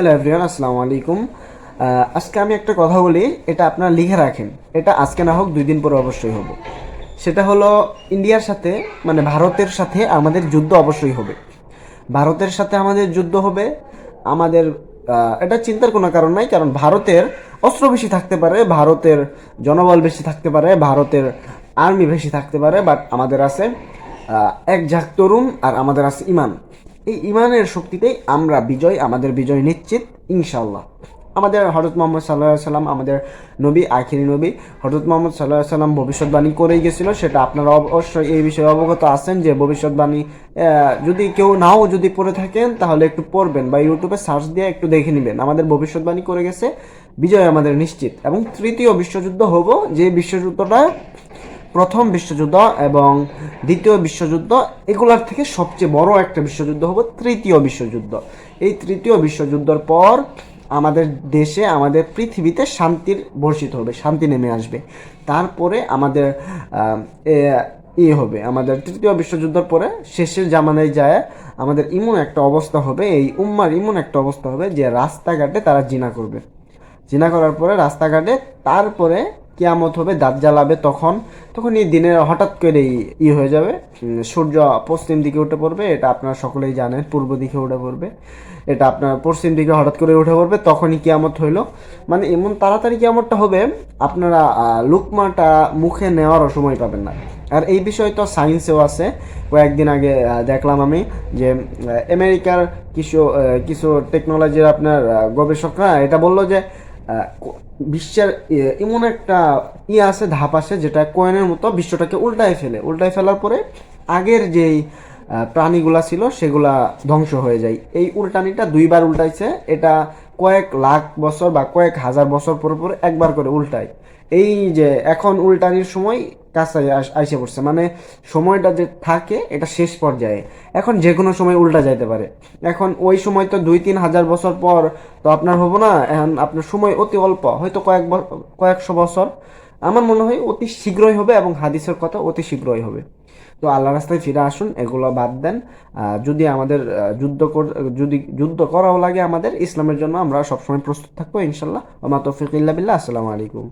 Hello everyone আসসালামু আলাইকুম। আজকে আমি একটা কথা বলি, এটা আপনারা লিখে রাখেন। এটা আজকে না হোক, দুই দিন পরে অবশ্যই হবে। সেটা হলো, ইন্ডিয়ার সাথে মানে ভারতের সাথে আমাদের যুদ্ধ অবশ্যই হবে। ভারতের সাথে আমাদের যুদ্ধ হবে। আমাদের এটা চিন্তার কোনো কারণ নাই, কারণ ভারতের অস্ত্র বেশি থাকতে পারে, ভারতের জনবল বেশি থাকতে পারে, ভারতের আর্মি বেশি থাকতে পারে বাট আমাদের আছে এক ঝাঁক তরুণ আর আমাদের আছে ইমান। এই ইমানের শক্তিতেই আমরা বিজয়, আমাদের বিজয় নিশ্চিত ইনশাল্লাহ আমাদের হরত মোহাম্মদ সাল্লাহ সাল্লাম আমাদের নবী, আখিরি নবী হরত মোহাম্মদ সাল্লাহ সাল্লাম ভবিষ্যৎবাণী করেই গেছিল, সেটা আপনারা অবশ্যই এই বিষয়ে অবগত আছেন যে ভবিষ্যৎবাণী যদি কেউ নাও যদি পড়ে থাকেন, তাহলে একটু পড়বেন বা ইউটিউবে সার্চ দিয়ে একটু দেখে নেবেন। আমাদের ভবিষ্যৎবাণী করে গেছে, বিজয় আমাদের নিশ্চিত। এবং তৃতীয় বিশ্বযুদ্ধ হব, যে বিশ্বযুদ্ধটা প্রথম বিশ্বযুদ্ধ এবং দ্বিতীয় বিশ্বযুদ্ধ, এগুলার থেকে সবচেয়ে বড় একটা বিশ্বযুদ্ধ হবে তৃতীয় বিশ্বযুদ্ধ। এই তৃতীয় বিশ্বযুদ্ধর পর আমাদের দেশে, আমাদের পৃথিবীতে শান্তির বর্ষিত হবে, শান্তি নেমে আসবে। তারপরে আমাদের এ- হবে। আমাদের তৃতীয় বিশ্বযুদ্ধের পরে শেষের জামানায় যায়, আমাদের ইমন একটা অবস্থা হবে, এই উম্মার ইমন একটা অবস্থা হবে যে রাস্তাঘাটে তারা জিনা করবে। জিনা করার পরে রাস্তাঘাটে, তারপরে কিয়ামত হবে দাঁত জ্বালাবে তখন তখন এই দিনের হঠাৎ করে ই হয়ে যাবে। সূর্য পশ্চিম দিকে উঠে পড়বে, এটা আপনারা সকলেই জানেন, পূর্ব দিকে উঠে পড়বে। এটা আপনার পশ্চিম দিকে হঠাৎ করে উঠে পড়বে, তখনই কিয়ামত হইল। মানে এমন তাড়াতাড়ি কিয়ামতটা হবে, আপনারা লুকমাটা মুখে নেওয়ারও সময় পাবেন না। আর এই বিষয় তো সায়েন্সেও আছে। কয়েকদিন আগে দেখলাম আমি যে আমেরিকার কিছু কিছু টেকনোলজির আপনার গবেষকরা এটা বলল যে বিশ্বের এমন একটা ই আছে, ধাপ আছে, যেটা কয়েনের মতো বিশ্বটাকে উল্টায় ফেলে। উল্টায় ফেলার পরে আগের যেই প্রাণীগুলা ছিল, সেগুলা ধ্বংস হয়ে যায়। এই উল্টানিটা দুইবার উল্টাইছে। এটা কয়েক লাখ বছর বা কয়েক হাজার বছর পর পর একবার করে উল্টায়। এই যে এখন উল্টানির সময় কাছে আইসে পড়ছে। মানে সময়টা যে থাকে, এটা শেষ পর্যায়ে। এখন যে কোনো সময় উল্টা যাইতে পারে। এখন ওই সময় তো দুই তিন হাজার বছর পর তো আপনার হব না। এখন আপনার সময় অতি অল্প, হয়তো কয়েক কয়েকশো বছর। আমার মনে হয় অতি শীঘ্রই হবে এবং হাদিসের কথা অতি শীঘ্রই হবে। তো আল্লাহ রাস্তায় ফিরে আসুন, এগুলো বাদ দেন। যদি আমাদের যুদ্ধ কর- যদি যুদ্ধ করাও লাগে আমাদের, ইসলামের জন্য আমরা সবসময় প্রস্তুত থাকব ইনশাল্লাহ। ওমা তৌফিক ইল্লা বিল্লাহ। আসসালামু আলাইকুম।